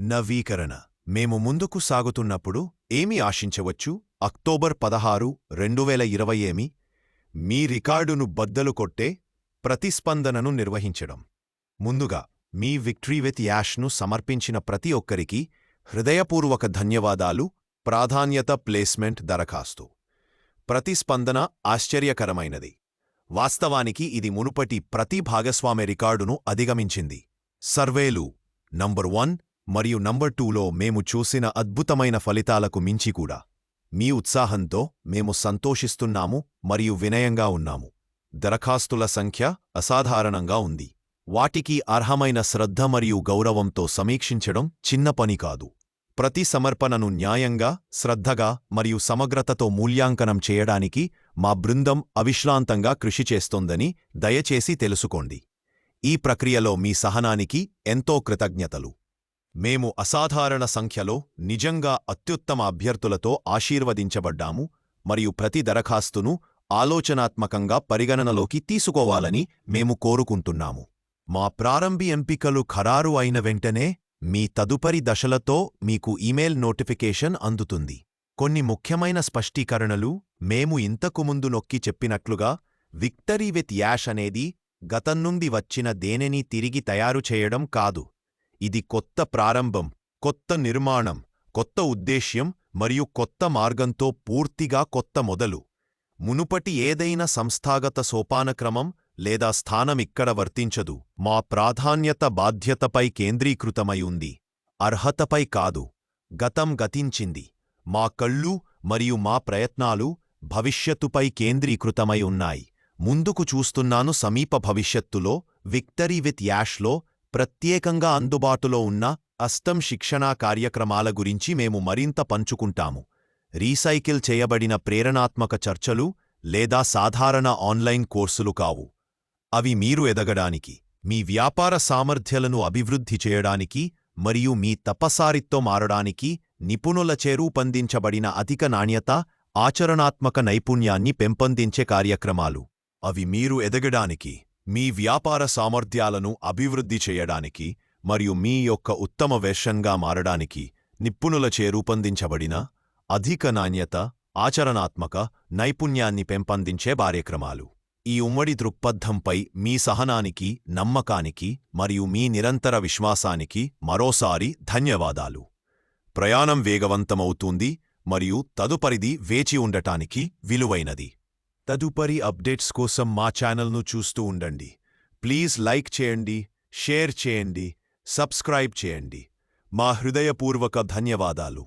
నవీకరణ. మేము ముందుకు సాగుతున్నప్పుడు ఏమి ఆశించవచ్చు? అక్టోబర్ పదహారు రెండు వేల ఇరవై ఏమి. మీ రికార్డును బద్దలు కొట్టే ప్రతిస్పందనను నిర్వహించడం. ముందుగా మీ విక్టరీ విత్ యాష్ను సమర్పించిన ప్రతి ఒక్కరికి హృదయపూర్వక ధన్యవాదాలు. ప్రాధాన్యత ప్లేస్మెంట్ దరఖాస్తు. ప్రతిస్పందన ఆశ్చర్యకరమైనది. వాస్తవానికి ఇది మునుపటి ప్రతి భాగస్వామి రికార్డును అధిగమించింది. సర్వేలు. నంబర్ వన్ మరియు నంబర్ టూలో మేము చూసిన అద్భుతమైన ఫలితాలకు మించి కూడా. మీ ఉత్సాహంతో మేము సంతోషిస్తున్నాము మరియు వినయంగా ఉన్నాము. దరఖాస్తుల సంఖ్య అసాధారణంగా ఉంది. వాటికి అర్హమైన శ్రద్ధ మరియు గౌరవంతో సమీక్షించడం చిన్న పని కాదు. ప్రతి సమర్పణను న్యాయంగా శ్రద్ధగా మరియు సమగ్రతతో మూల్యాంకనం చేయడానికి మా బృందం అవిశ్రాంతంగా కృషి చేస్తోందని దయచేసి తెలుసుకోండి. ఈ ప్రక్రియలో మీ సహనానికి ఎంతో కృతజ్ఞతలు. మేము అసాధారణ సంఖ్యలో నిజంగా అత్యుత్తమ అభ్యర్థులతో ఆశీర్వదించబడ్డాము మరియు ప్రతి దరఖాస్తును ఆలోచనాత్మకంగా పరిగణనలోకి తీసుకోవాలని మేము కోరుకుంటున్నాము. మా ప్రారంభి ఎంపికలు ఖరారు అయిన వెంటనే మీ తదుపరి దశలతో మీకు ఇమెయిల్ నోటిఫికేషన్ అందుతుంది. కొన్ని ముఖ్యమైన స్పష్టీకరణలు మేము ఇంతకు ముందు నొక్కి చెప్పినట్లుగా విక్టరీ విత్ యాష్ అనేది గతం నుండి వచ్చిన దేనిని తిరిగి తయారు చేయడం కాదు. ఇది కొత్త ప్రారంభం కొత్త నిర్మాణం కొత్త ఉద్దేశ్యం మరియు కొత్త మార్గంతో పూర్తిగా కొత్త మొదలు. మునుపటి ఏదైనా సంస్థాగత సోపానక్రమం లేదా స్థానమిక్కడ వర్తించదు. మా ప్రాధాన్యత బాధ్యతపై కేంద్రీకృతమై ఉంది. అర్హతపై కాదు. గతం గతించింది. మా కళ్ళు మరియు మా ప్రయత్నాలు భవిష్యత్తుపై కేంద్రీకృతమై ఉన్నాయి. ముందుకు చూస్తున్నాను సమీప భవిష్యత్తులో విక్టరీ విత్ యాష్లో ప్రత్యేకంగా అందుబాటులో ఉన్న అస్తం శిక్షణా కార్యక్రమాల గురించి మేము మరింత పంచుకుంటాము. రీసైకిల్ చేయబడిన ప్రేరణాత్మక చర్చలు లేదా సాధారణ ఆన్లైన్ కోర్సులు కావు. అవి మీరు ఎదగడానికి మీ వ్యాపార సామర్థ్యాలను అభివృద్ధి చేయడానికి మరియు మీ తపసారిత్తో మారడానికి నిపుణులచే రూపొందించబడిన అధిక నాణ్యత ఆచరణాత్మక నైపుణ్యాన్ని పెంపొందించే కార్యక్రమాలు. అవి మీరు ఎదగడానికి మీ వ్యాపార సామర్థ్యాలను అభివృద్ధి చేయడానికి మరియు మీ యొక్క ఉత్తమ వెర్షన్గా మారడానికి నిపుణులచే రూపొందించబడిన అధిక నాణ్యత ఆచరణాత్మక నైపుణ్యాన్ని పెంపొందించే కార్యక్రమాలు. ఈ ఉమ్మడి దృక్పథంపై మీ సహనానికి నమ్మకానికి మరియు మీ నిరంతర విశ్వాసానికి మరోసారి ధన్యవాదాలు. ప్రయాణం వేగవంతమవుతుంది మరియు తదుపరిది వేచి ఉండటానికి విలువైనది. తదుపరి అప్డేట్స్ కోసం మా ఛానల్ను చూస్తూ ఉండండి. ప్లీజ్ లైక్ చేయండి షేర్ చేయండి సబ్స్క్రైబ్ చేయండి. మా హృదయపూర్వక ధన్యవాదాలు.